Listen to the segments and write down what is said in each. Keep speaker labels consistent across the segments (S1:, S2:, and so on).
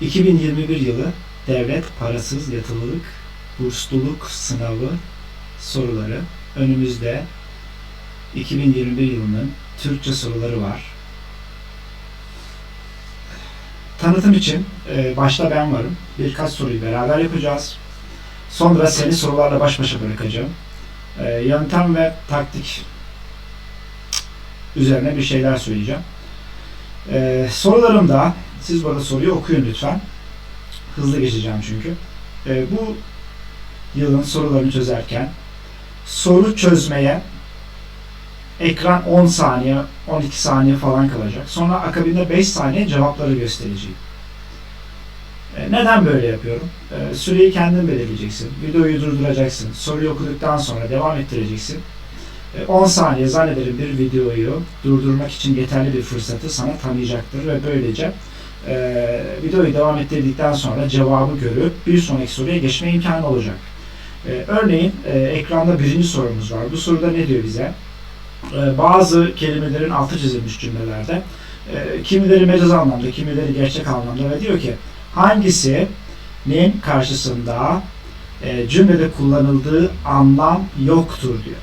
S1: 2021 yılı devlet parasız yatılılık bursluluk sınavı soruları önümüzde 2021 yılının Türkçe soruları var. Tanıtım için e, başta ben varım. Birkaç soruyu beraber yapacağız. Sonra seni sorularla baş başa bırakacağım. E, yöntem ve taktik üzerine bir şeyler söyleyeceğim. E, sorularımda siz burada soruyu okuyun lütfen. Hızlı geçeceğim çünkü. E, bu yılın sorularını çözerken soru çözmeye ekran 10 saniye, 12 saniye falan kalacak. Sonra akabinde 5 saniye cevapları göstereceğim. E, Neden böyle yapıyorum? E, Süreyi kendin belirleyeceksin. Videoyu durduracaksın. Soruyu okuduktan sonra devam ettireceksin. E, 10 saniye zannederim bir videoyu durdurmak için yeterli bir fırsatı sana tanıyacaktır ve böylece e, videoyu devam ettirdikten sonra cevabı görüp bir sonraki soruya geçme imkanı olacak. E, örneğin e, ekranda birinci sorumuz var. Bu soruda ne diyor bize? E, bazı kelimelerin altı çizilmiş cümlelerde. E, kimileri mecaz anlamda, kimileri gerçek anlamda ve diyor ki hangisinin karşısında e, cümlede kullanıldığı anlam yoktur diyor.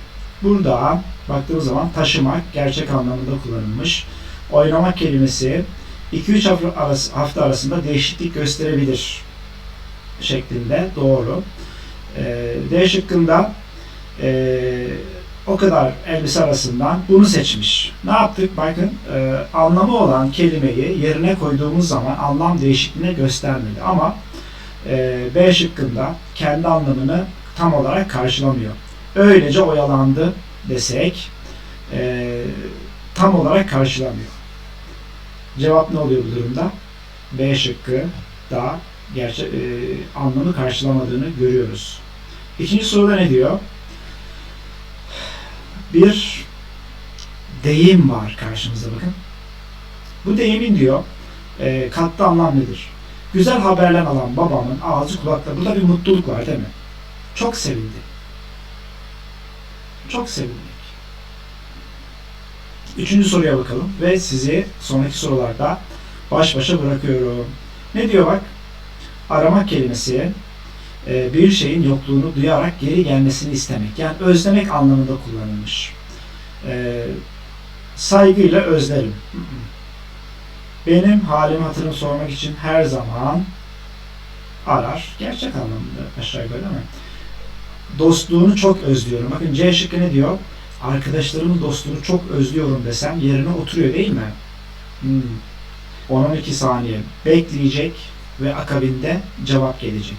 S1: Burada baktığımız zaman taşımak gerçek anlamında kullanılmış. Oynamak kelimesi 2-3 hafta arası- hafta arasında değişiklik gösterebilir şeklinde doğru. E, D şıkkında e, o kadar elbise arasından bunu seçmiş. Ne yaptık? Bakın e, anlamı olan kelimeyi yerine koyduğumuz zaman anlam değişikliğine göstermedi. Ama e, B şıkkında kendi anlamını tam olarak karşılamıyor. Öylece oyalandı desek e, tam olarak karşılamıyor. Cevap ne oluyor bu durumda? B şıkkı da gerçek e, anlamı karşılamadığını görüyoruz. İkinci soruda ne diyor? Bir deyim var karşımızda bakın. Bu deyimin diyor e, katlı anlam nedir? Güzel haberler alan babamın ağzı kulakta. Burada bir mutluluk var değil mi? Çok sevindi. Çok sevindik. Üçüncü soruya bakalım ve sizi sonraki sorularda baş başa bırakıyorum. Ne diyor bak? Aramak kelimesi e, bir şeyin yokluğunu duyarak geri gelmesini istemek. Yani özlemek anlamında kullanılmış. E, saygıyla özlerim. Benim halimi hatırımı sormak için her zaman arar. Gerçek anlamında aşağı yukarı değil mi? Dostluğunu çok özlüyorum. Bakın C şıkkı ne diyor? Arkadaşlarımın dostluğunu çok özlüyorum desem yerine oturuyor değil mi? Hmm. 10-12 saniye bekleyecek ve akabinde cevap gelecek.